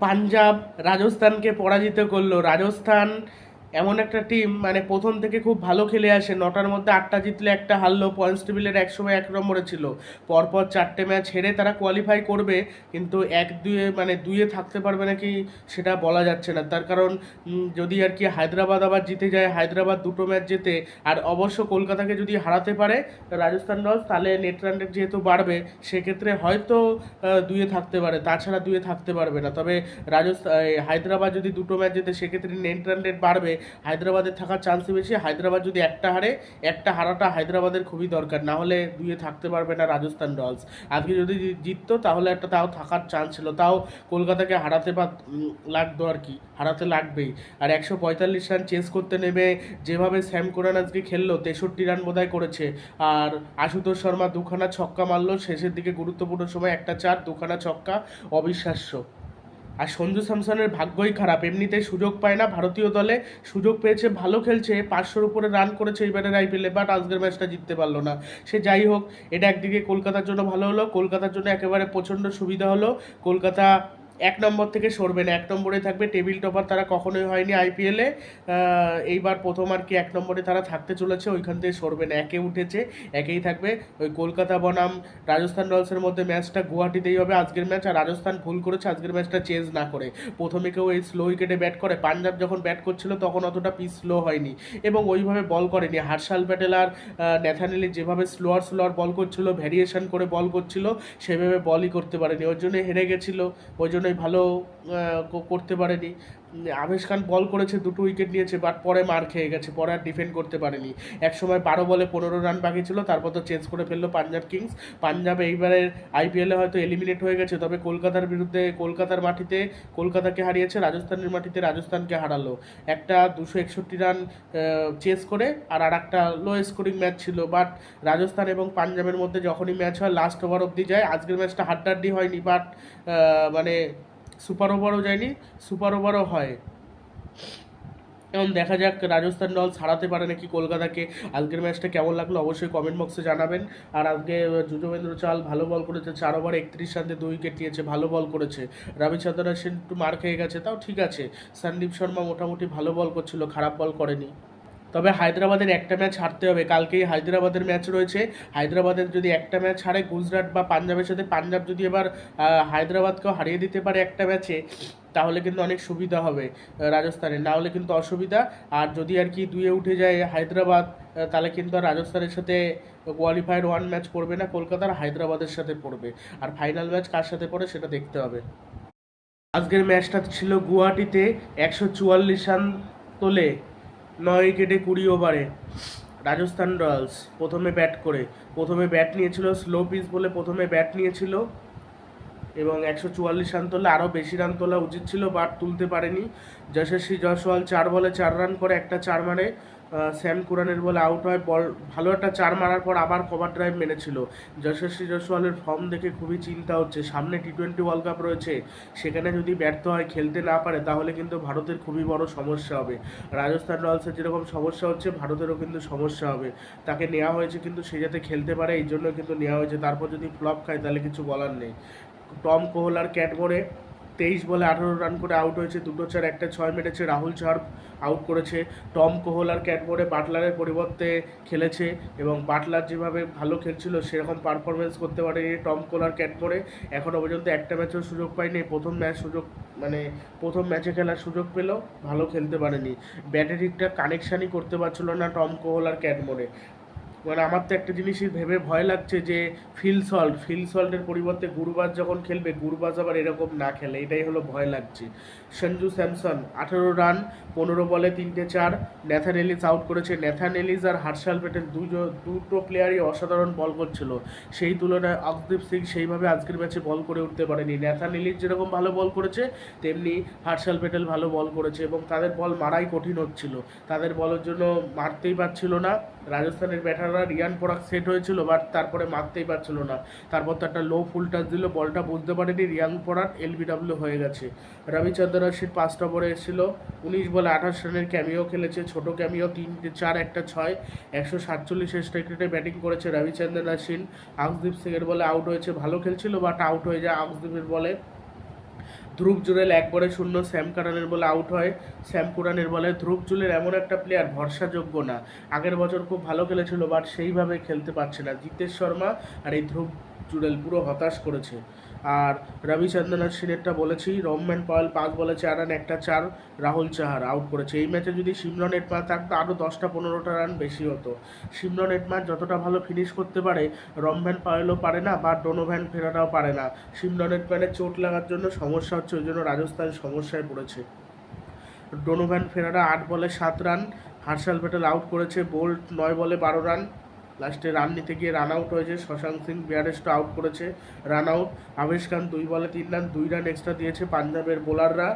পাঞ্জাব রাজস্থানকে পরাজিত করল। রাজস্থান এমন একটা টিম মানে প্রথম থেকে খুব ভালো খেলে আসে। নটার মধ্যে আটটা জিতলে একটা হারলো পয়েন্টস টেবিলের একসময় এক নম্বরে ছিল। পরপর চারটে ম্যাচ হেরে তারা কোয়ালিফাই করবে, কিন্তু এক দুয়ে মানে দুয়ে থাকতে পারবে নাকি সেটা বলা যাচ্ছে না। তার কারণ যদি আর কি হায়দ্রাবাদ আবার জিতে যায়, হায়দ্রাবাদ দুটো ম্যাচ জেতে, আর অবশ্য কলকাতাকে যদি হারাতে পারে রাজস্থান রয়্যালস, তাহলে নেট রান রেট যেহেতু বাড়বে, সেক্ষেত্রে হয়তো দুয়ে থাকতে পারে। তাছাড়া দুয়ে থাকতে পারবে না। তবে রাজস্থান হায়দ্রাবাদ যদি দুটো ম্যাচ জেতে, সেক্ষেত্রে নেট রান রেট বাড়বে। হায়দ্রাবাদের থাকার চান্স বেশি হায়দ্রাবাদ যদি একটা হারে একটা হারাটা হায়দ্রাবাদের খুবই দরকার। না হলে দুয়ে থাকতে পারবে না রাজস্থান রয়্যালস। আজকে যদি জিততো তাহলে একটা তাও থাকার চান্স ছিল। তাও কলকাতাকে হারাতে উম, লাগতো আর কি হারাতে লাগবেই। আর একশো পঁয়তাল্লিশ রান চেস করতে নেমে যেভাবে স্যাম কোরান আজকে খেললো তেষট্টি রান বোধহয় করেছে। আর আশুতোষ শর্মা দুখানা ছক্কা মারলো শেষের দিকে গুরুত্বপূর্ণ সময় একটা চার দুখানা ছক্কা অবিশ্বাস্য। আর সঞ্জু স্যামসনের ভাগ্যই খারাপ। এমনিতেই সুযোগ পায় না, ভারতীয় দলে সুযোগ পেয়েছে, ভালো খেলছে, পাঁচশোর উপরে রান করেছে এবারের আইপিএলে বাট আজকের ম্যাচটা জিততে পারল না। সে যাই হোক, এটা একদিকে কলকাতার জন্য ভালো হলো, কলকাতার জন্য একেবারে প্রচণ্ড সুবিধা হলো। কলকাতা এক নম্বর থেকে সরবে না, এক নম্বরে থাকবে, টেবিল টপার তারা কখনোই হয়নি আইপিএলে এইবার প্রথম আর কি এক নম্বরে তারা থাকতে চলেছে, ওইখান থেকে সরবে না, একে উঠেছে, একেই থাকবে। ওই কলকাতা বনাম, রাজস্থান রয়্যালসের মধ্যে ম্যাচটা গুয়াহাটিতেই হবে আজকের ম্যাচ, আর রাজস্থান ভুল করেছে, আজকের ম্যাচটা চেঞ্জ না করে। প্রথমে কেউ এই স্লো উইকেটে ব্যাট করে, পাঞ্জাব যখন ব্যাট করছিল তখন অতটা পিচ স্লো হয়নি, এবং ওইভাবে বল করেনি। হার্ষাল প্যাটেল আর ন্যাথানেলি যেভাবে স্লোয়ার স্লোয়ার বল করছিল ভ্যারিয়েশন করে বল করছিল, সেভাবে বলই করতে পারেনি, ওর জন্য হেরে গেছিল, ওই জন্যই ভালো করতে পারেনি। আবেশ খান বল করেছে, দুটো উইকেট নিয়েছে বাট পরে মার খেয়ে গেছে, পরে আর ডিফেন্ড করতে পারেনি। এক সময় বারো বলে পনেরো রান বাকি ছিল, তারপর তো চেঞ্জ করে ফেলল পাঞ্জাব কিংস পাঞ্জাব এইবারের আইপিএলে হয়তো এলিমিনেট হয়ে গেছে, তবে কলকাতার বিরুদ্ধে, কলকাতার মাটিতে, কলকাতাকে হারিয়েছে, রাজস্থানের মাটিতে রাজস্থানকে হারালো। একটা দুশো একষট্টি রান চেস করে, আর আর একটা লো স্কোরিং ম্যাচ ছিল। বাট রাজস্থান এবং পাঞ্জাবের মধ্যে যখনই ম্যাচ হয় লাস্ট ওভার অবধি যায়। আজকের ম্যাচটা হাড্ডাড্ডি হয়নি বাট মানে সুপার ওভারও যায়নি, সুপার ওভারও হয়। এবং দেখা যাক রাজস্থান দল ছাড়াতে পারে নাকি কলকাতাকে। আজকের ম্যাচটা কেমন লাগল অবশ্যই কমেন্ট বক্সে জানাবেন। আর আজকে যুজবেন্দ্র চাল ভালো বল করেছে, চার ওভার একত্রিশ রানে দুই উইকেট নিয়েছে, ভালো বল করেছে। রবিচন্দ্র সেন একটু মার খেয়ে গেছে, তাও ঠিক আছে। সন্দীপ শর্মা মোটামুটি ভালো বল করছিল, খারাপ বল করেনি। তবে হায়দ্রাবাদের একটা ম্যাচ হারতে হবে। কালকেই হায়দ্রাবাদের ম্যাচ রয়েছে। হায়দ্রাবাদের যদি একটা ম্যাচ হারে, গুজরাট বা পাঞ্জাবের সাথে পাঞ্জাব যদি এবার হায়দ্রাবাদকেও হারিয়ে দিতে পারে একটা ম্যাচে, তাহলে কিন্তু অনেক সুবিধা হবে রাজস্থানের। না হলে কিন্তু অসুবিধা। আর যদি আর কি দুয়ে উঠে যায় হায়দ্রাবাদ তাহলে কিন্তু আর রাজস্থানের সাথে কোয়ালিফায়ার ওয়ান ম্যাচ পড়বে না, কলকাতার হায়দ্রাবাদের সাথে পড়বে। আর ফাইনাল ম্যাচ কার সাথে পড়ে সেটা দেখতে হবে। আজকের ম্যাচটা ছিল গুয়াহাটিতে একশো চুয়াল্লিশ রান তোলে নয় উইকেটে কুড়ি ওভারে রাজস্থান রয়্যালস প্রথমে ব্যাট করে। প্রথমে ব্যাট নিয়েছিল স্লো পিস বলে প্রথমে ব্যাট নিয়েছিল এবং একশো চুয়াল্লিশ রান তোলে, আরও বেশি রান তোলা উচিত ছিল, বাট তুলতে পারেনি। যশস্বী জয়সওয়াল চার বলে চার রান করে, একটা চার মারে স্যাম কুরানের বলে আউট হয়। বল, ভালো একটা চার মারার পর আবার কভার ড্রাইভ মেরেছিল যশস্বী জয়সওয়ালের ফর্ম দেখে খুবই চিন্তা হচ্ছে। সামনে টি টোয়েন্টি ওয়ার্ল্ড কাপ রয়েছে, সেখানে যদি ব্যর্থ হয়, খেলতে না পারে, তাহলে কিন্তু ভারতের খুবই বড় সমস্যা হবে। রাজস্থান রয়্যালসের যেরকম সমস্যা হচ্ছে, ভারতেরও কিন্তু সমস্যা হবে। তাকে নেওয়া হয়েছে কিন্তু সে যাতে খেলতে পারে, এই জন্য কিন্তু নেওয়া হয়েছে। তারপর যদি ফ্লপ খায়, তাহলে কিছু বলার নেই। টম কোহলার ক্যাটমোরে তেইশ বলে আঠারো রান করে আউট হয়েছে, দুটো চার, একটা ছয় মেরেছে, রাহুল চার আউট করেছে। টম কোহলার ক্যাটমোরে বাটলারের পরিবর্তে খেলেছে এবং বাটলার যেভাবে ভালো খেলছিল, সেরকম পারফরমেন্স করতে পারেনি টম কোহলার ক্যাটমোরে এখনও পর্যন্ত একটা ম্যাচেও সুযোগ পায়নি, প্রথম ম্যাচ সুযোগ মানে প্রথম ম্যাচে খেলার সুযোগ পেলেও ভালো খেলতে পারেনি। ব্যাটে ঠিকঠাক কানেকশানই করতে পারছিল না টম কোহলার ক্যাটমোরে মানে আমার তো একটা জিনিসই ভেবে ভয় লাগছে যে ফিল সল্ট, ফিল সল্টের পরিবর্তে গুরুবাজ যখন খেলবে, গুরুবাজ আবার এরকম না খেলে, এটাই হলো ভয় লাগছে। সঞ্জু স্যামসন, আঠেরো রান, পনেরো বলে তিনটে চার, ন্যাথান এলিস আউট করেছে। ন্যাথান এলিস আর হার্শাল প্যাটেল দুটো দুটো প্লেয়ারই অসাধারণ বল করছিল। সেই তুলনায় অকদীপ সিং সেইভাবে আজকের ম্যাচে বল করে উঠতে পারেনি। ন্যাথান এলিস যেরকম ভালো বল করেছে, তেমনি হার্শাল প্যাটেল ভালো বল করেছে এবং তাদের বল মারাই কঠিন হচ্ছিল। তাদের বলের জন্য মারতেই পারছিল না। রাজস্থানের ব্যাটাররা রিয়ান পরাগ সেট হয়েছিল, বাট তারপরে মারতেই পারছিল না। তারপর তো একটা লো ফুল টাচ দিল, বলটা বুঝতে পারেনি, রিয়ান পরাগ এলবিডাব্লিউ হয়ে গেছে। রবিচন্দ্র অশ্বিন পাঁচটা ওভারে এসেছিল, উনিশ বলে আঠাশ রানের ক্যামিও খেলেছে, ছোট ক্যামিও তিনটে চার, একটা, ছয়, একশো সাতচল্লিশ স্ট্রাইক রেটে ব্যাটিং করেছে রবিচন্দ্রন অশ্বিন আকসদীপ সিংয়ের বলে আউট হয়েছে, ভালো খেলছিল বাট আউট হয়ে যায় আকসদীপের বলে। ধ্রুব জুরেল একবারে শূন্য, শ্যাম কারানের বলে আউট হয়। শ্যাম কুরানের বলে ধ্রুব জুরেল এমন একটা প্লেয়ার ভরসাযোগ্য না। আগের বছর খুব ভালো খেলেছিল বাট সেইভাবে খেলতে পারছে না। জিতেশ শর্মা আর এই ধ্রুব জুরেল পুরো হতাশ করেছে। আর রবিচন্দ্রন অশ্বিনেরটা বলেছি রমম্যান পয়েল পাঁচ বলে চার রান একটা চার, রাহুল চাহার আউট করেছে। এই ম্যাচে যদি সিমরন এটমা থাকতো আরও দশটা পনেরোটা রান বেশি হতো। সিমরন এটমা যতটা ভালো ফিনিশ করতে পারে রমভ্যান পায়েলও পারে না বা ডোনোভ্যান ফেরাটাও পারে না। সিমরন এটম্যানের চোট লাগার জন্য সমস্যা হচ্ছে, ওই জন্য রাজস্থান সমস্যায় পড়েছে। ডোনোভ্যান ফেরারা আট বলে সাত রান হার্ষাল প্যাটেল আউট করেছে বোল্ট নয় বলে বারো রান লাস্টে রান নিতে গিয়ে রান আউট হয়েছে। শশাঙ্ক সিং বিয়ারেস্ট আউট করেছে। রান আউট আবেশ খান দুই বলে তিন রান দুই রান এক্সট্রা দিয়েছে পাঞ্জাবের বোলাররা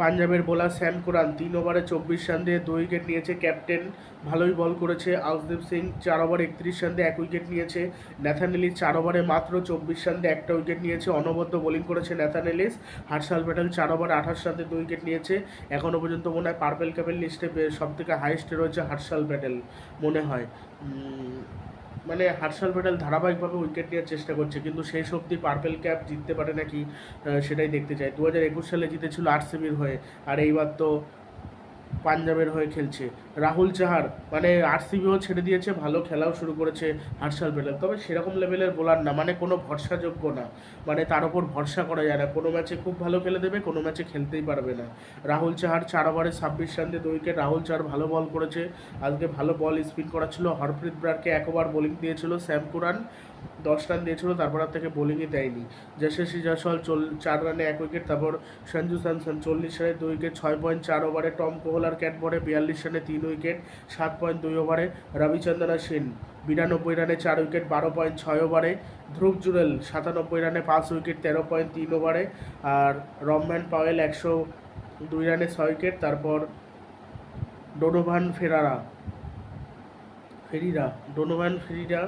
পাঞ্জাবের বোলার স্যাম কোরান তিন ওভারে চব্বিশ রান দিয়ে দুই উইকেট নিয়েছে। ক্যাপ্টেন ভালোই বল করেছে। আউসদীপ সিং চার ওভার একত্রিশ রান দিয়ে এক উইকেট নিয়েছে। ন্যাথানেলিস চার ওভারে মাত্র চব্বিশ রান দিয়ে একটা উইকেট নিয়েছে। অনবদ্য বোলিং করেছে ন্যাথানেলিস হার্ষাল প্যাটেল চার ওভারে আঠাশ রান দিয়ে দুই উইকেট নিয়েছে। এখনও পর্যন্ত মনে হয় পার্পেল ক্যাপেল লিস্টে সব থেকে হাইয়েস্টে রয়েছে হার্ষাল প্যাটেল মনে হয়। মানে হার্সাল প্যাটেল ধারাবাহিকভাবে উইকেট নেওয়ার চেষ্টা করছে, কিন্তু সেই শক্তি পার্পেল ক্যাপ জিততে পারে নাকি সেটাই দেখতে চাই। দু হাজার একুশ সালে জিতেছিল আরসিবির হয়ে, আর এইবার তো পাঞ্জাবের হয়ে খেলছে। রাহুল চাহার মানে আরসিবিও ছেড়ে দিয়েছে, ভালো খেলাও শুরু করেছে হার্ষাল প্যাটেল তবে সেরকম লেভেলের বোলার না মানে কোনো ভরসাযোগ্য না। মানে তার ওপর ভরসা করা যায় না। কোনো ম্যাচে খুব ভালো খেলে দেবে, কোনো ম্যাচে খেলতেই পারবে না। রাহুল চাহার চার ওভারে ছাব্বিশ রান দিয়ে উইকেট, রাহুল চাহার ভালো বল করেছে। আজকে ভালো বল স্পিন করা ছিল হরপ্রীত ব্রারকে এক ওভার বোলিং দিয়েছিল স্যাম কুরান। দশ রান দিয়েছিল, তারপর আর থেকে বোলিংই দেয়নি। যশস্বী জয়সওয়াল চল, চার রানে এক উইকেট, তারপর সঞ্জু স্যামসন চল্লিশ রানে দুই উইকেট, ছয় পয়েন্ট চার ওভারে টম কোহলার ক্যাট বলে বিয়াল্লিশ রানে তিন উইকেট, সাত পয়েন্ট দুই ওভারে রবিচন্দ্রা সেন। বিরানব্বই রানে চার উইকেট, বারো পয়েন্ট ছয় ওভারে ধ্রুব জুরেল, সাতানব্বই রানে পাঁচ উইকেট, তেরো পয়েন্ট তিন ওভারে আর রমম্যান পাওয়েল একশো দুই রানে ছয় উইকেট, তারপর ডোনোভান ফেরারা, ফেরিরা, ডোনোভান ফেরিরা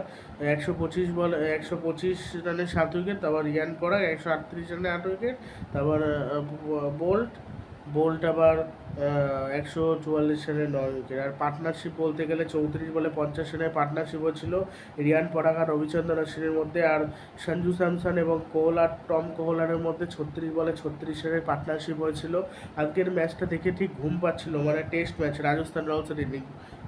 একশো পঁচিশ বল, একশো পঁচিশ রানে সাত উইকেট, তারপর রিয়ান পরাগ একশো আটত্রিশ রানে আট উইকেট, তারপর বোল্ট বোল্ট আবার একশো চুয়াল্লিশ রানে নয় উইকেট। আর পার্টনারশিপ বলতে গেলে চৌত্রিশ বলে পঞ্চাশ রানে পার্টনারশিপ হয়েছিল রিয়ান পরাগা রবিচন্দ্র অশ্বিনের মধ্যে। আর সঞ্জু স্যামসন এবং কোহল আর টম কোহলারের মধ্যে ছত্রিশ বলে ছত্রিশ রানের পার্টনারশিপ হয়েছিল। আজকের ম্যাচটা দেখে ঠিক ঘুম পাচ্ছিল মানে টেস্ট ম্যাচ রাজস্থান রয়্যালসের ইনিং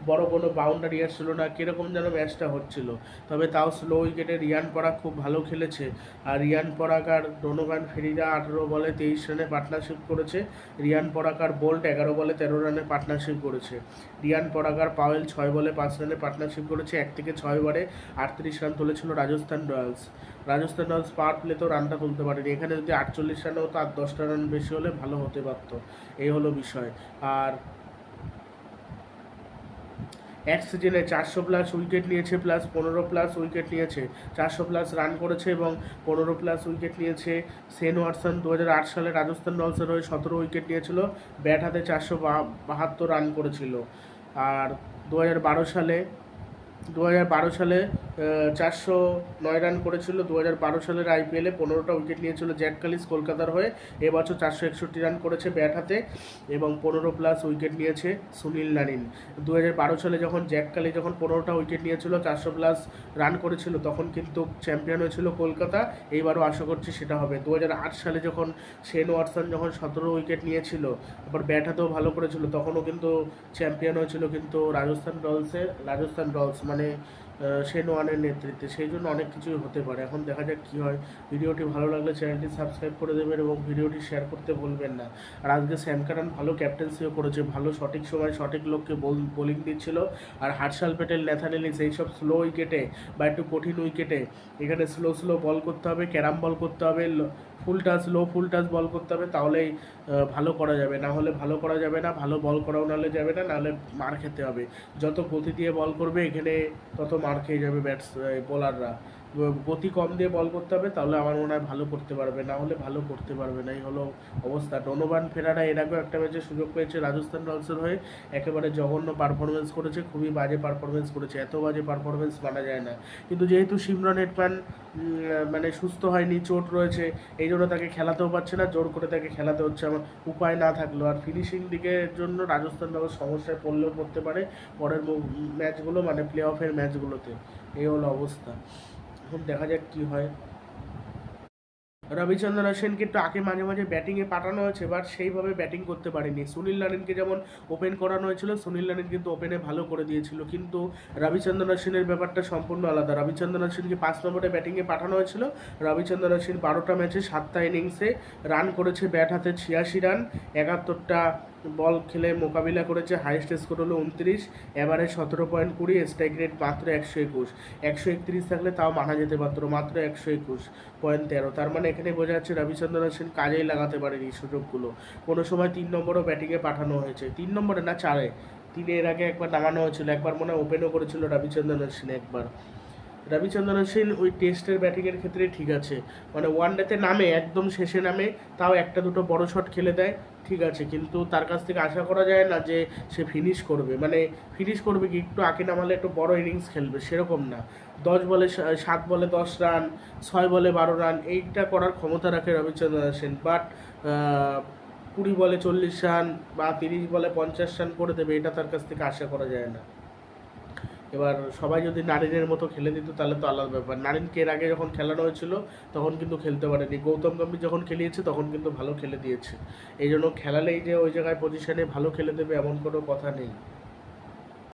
বড় কোনো বাউন্ডারি আসছিল না, কীরকম যেন ম্যাচটা হচ্ছিল। তবে তাও স্লো উইকেটে রিয়ান পরাগ খুব ভালো খেলেছে। আর রিয়ান পরাগ আর ডোনোভান ফেরিরা আঠেরো বলে তেইশ রানে পার্টনারশিপ করেছে। রিয়ান পরাগ আর বোল্ট এগারো বলে তেরো রানে পার্টনারশিপ করেছে। রিয়ান পরাগ আর পাওয়েল ছয় বলে পাঁচ রানে পার্টনারশিপ করেছে। এক থেকে ছয় ওভারে আটত্রিশ রান তুলেছিল Rajasthan Royals. Rajasthan Royals power প্লেতেও রানটা তুলতে পারেনি। এখানে যদি আটচল্লিশ রানে হতো আর দশটা রান বেশি হলে ভালো হতে পারতো। এই হলো বিষয়। আর এক সিজনে চারশো প্লাস উইকেট নিয়েছে প্লাস পনেরো প্লাস উইকেট নিয়েছে। চারশো প্লাস রান করেছে এবং পনেরো প্লাস উইকেট নিয়েছে। সেন ওয়াটসন দু হাজার আট সালে রাজস্থান রয়্যালসের হয়ে সতেরো উইকেট নিয়েছিল। ব্যাট হাতে চারশো বাহাত্তর রান করেছিল। আর দু হাজার বারো সালে দু হাজার বারো সালে চারশো নয় রান করেছিল দু হাজার বারো সালের আইপিএলে, পনেরোটা উইকেট নিয়েছিল জ্যাক কালিস কলকাতার হয়ে। এবছর চারশো একষট্টি রান করেছে ব্যাট হাতে এবং পনেরো প্লাস উইকেট নিয়েছে সুনীল নারিন। দু হাজার বারো সালে যখন জ্যাক কালি যখন পনেরোটা উইকেট নিয়েছিল, চারশো প্লাস রান করেছিল, তখন কিন্তু চ্যাম্পিয়ন হয়েছিল কলকাতা। এইবারও আশা করছি সেটা হবে। দু হাজার আট সালে যখন শেন ওয়াটসন যখন সতেরো উইকেট নিয়েছিল আবার ব্যাট হাতেও ভালো করেছিল, তখনও কিন্তু চ্যাম্পিয়ন হয়েছিল কিন্তু রাজস্থান রয়্যালসের, রাজস্থান রয়্যালস মানে শেন ওয়ানের নেতৃত্বে, সেই জন্য অনেক কিছুই হতে পারে। এখন দেখা যাক কী হয়। ভিডিওটি ভালো লাগলে চ্যানেলটি সাবস্ক্রাইব করে দেবেন এবং ভিডিওটি শেয়ার করতে বলবেন না। আর আজকে স্যাম কারান ভালো ক্যাপ্টেন্সিও করেছে, ভালো সঠিক সময় সঠিক লোককে বোলিং দিচ্ছিল। আর হার্ষাল প্যাটেল ন্যাথানেলিস এইসব স্লো উইকেটে বা একটু কঠিন উইকেটে এখানে স্লো স্লো বল করতে হবে, ক্যারাম বল করতে হবে ফুল টাচ লো ফুল টাচ বল করতে হবে, তাহলেই ভালো করা যাবে। না হলে ভালো করা যাবে না, ভালো বল করাও নাহলে যাবে না, নাহলে মার খেতে হবে। যত গতি দিয়ে বল করবে, এখানে তত মার খেয়ে যাবে ব্যাটস বোলাররা গতি কম দিয়ে বল করতে হবে, তাহলে আমার মনে হয় ভালো করতে পারবে। না হলে ভালো করতে পারবে না, এই হলো অবস্থা। ডোনোভান ফেরারা এর আগেও একটা ম্যাচে সুযোগ পেয়েছে রাজস্থান রয়্যালসের হয়ে। একেবারে জঘন্য পারফরমেন্স করেছে, খুবই বাজে পারফরমেন্স করেছে। এত বাজে পারফরমেন্স মানা যায় না। কিন্তু যেহেতু সিমরন হেটম্যান মানে সুস্থ হয়নি, চোট রয়েছে, এই জন্য তাকে খেলাতেও পারছে না, জোর করে তাকে খেলাতে হচ্ছে আমার উপায় না থাকল আর ফিনিশিং দিকের জন্য রাজস্থান রয়্যালস সমস্যায় পড়লেও পড়তে পারে পরের ম্যাচগুলো মানে প্লে অফের ম্যাচগুলোতে এই হলো অবস্থা। এখন দেখা যাক কী হয়। রবিচন্দ্রন একটু আগে মাঝে মাঝে ব্যাটিংয়ে পাঠানো হয়েছে বাট সেইভাবে ব্যাটিং করতে পারেনি। সুনীল নারিনকে যেমন ওপেন করানো হয়েছিল, সুনীল নারিন কিন্তু ওপেনে ভালো করে দিয়েছিল। কিন্তু রবিচন্দ্রন অশ্বিনের ব্যাপারটা সম্পূর্ণ আলাদা। রবিচন্দ্রন অশ্বিনকে পাঁচ নম্বরে ব্যাটিংয়ে পাঠানো হয়েছিল। রবিচন্দ্রন অশ্বিন বারোটা ম্যাচে সাতটা ইনিংসে রান করেছে ব্যাট হাতে ছিয়াশি রান একাত্তরটা বল খেলে মোকাবিলা করেছে হাইয়েস্ট স্কোর হলো উনত্রিশ এবারে সতেরো পয়েন্ট কুড়ি স্ট্রাইক রেট মাত্র একশো একুশ। একশো একত্রিশ থাকলে তাও মানা যেতে পারতো মাত্র একশো একুশ পয়েন্ট তেরো। তার মানে এখানে বোঝা যাচ্ছে রবিচন্দ্রন সেন কাজেই লাগাতে পারেনি সুযোগগুলো। কোনো সময় তিন নম্বরও ব্যাটিংয়ে পাঠানো হয়েছে। তিন নম্বরে না, চারে। তিনি এর আগে একবার নামানো হয়েছিল, একবার মনে হয় ওপেনও করেছিল রবিচন্দ্রন অশ্বিন একবার। রবিচন্দ্রন অশ্বিন ওই টেস্টের ব্যাটিংয়ের ক্ষেত্রে ঠিক আছে। মানে ওয়ান ডেতে নামে, একদম শেষে নামে, তাও একটা দুটো বড় শট খেলে দেয়, ঠিক আছে। কিন্তু তার কাছ থেকে আশা করা যায় না যে সে ফিনিশ করবে। মানে ফিনিশ করবে কি, একটু আঁকে নামালে একটু বড় ইনিংস খেলবে, সেরকম না। দশ বলে সাত বলে দশ রান ছয় বলে বারো রান এইটা করার ক্ষমতা রাখে রবিচন্দ্রন সেন। বাট কুড়ি বলে চল্লিশ রান বা তিরিশ বলে পঞ্চাশ রান করে দেবে, এটা তার কাছ থেকে আশা করা যায় না। এবার সবাই যদি নারিনের মতো খেলে দিত, তাহলে তো আলাদা ব্যাপার। নারিনকে এর আগে যখন খেলানো হয়েছিল, তখন কিন্তু খেলতে পারেনি। গৌতম গম্ভীর যখন খেলিয়েছে, তখন কিন্তু ভালো খেলে দিয়েছে। এই জন্য খেলালেই যে ওই জায়গায় পজিশনে ভালো খেলে দেবে, এমন কোনো কথা নেই।